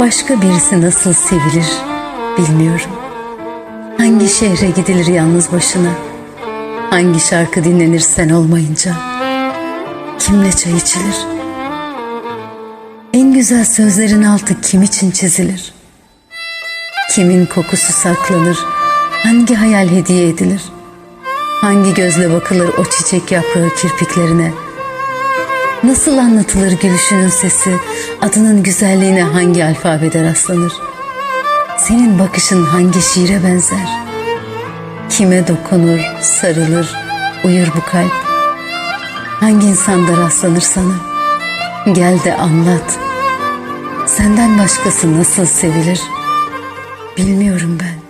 Başka birisi nasıl sevilir bilmiyorum. Hangi şehre gidilir yalnız başına? Hangi şarkı dinlenir sen olmayınca? Kimle çay içilir? En güzel sözlerin altı kim için çizilir? Kimin kokusu saklanır? Hangi hayal hediye edilir? Hangi gözle bakılır o çiçek yaprağı kirpiklerine? Nasıl anlatılır gülüşünün sesi? Adının güzelliğine hangi alfabede rastlanır? Senin bakışın hangi şiire benzer? Kime dokunur, sarılır, uyur bu kalp? Hangi insanda rastlanır sana? Gel de anlat. Senden başkası nasıl sevilir? Bilmiyorum ben.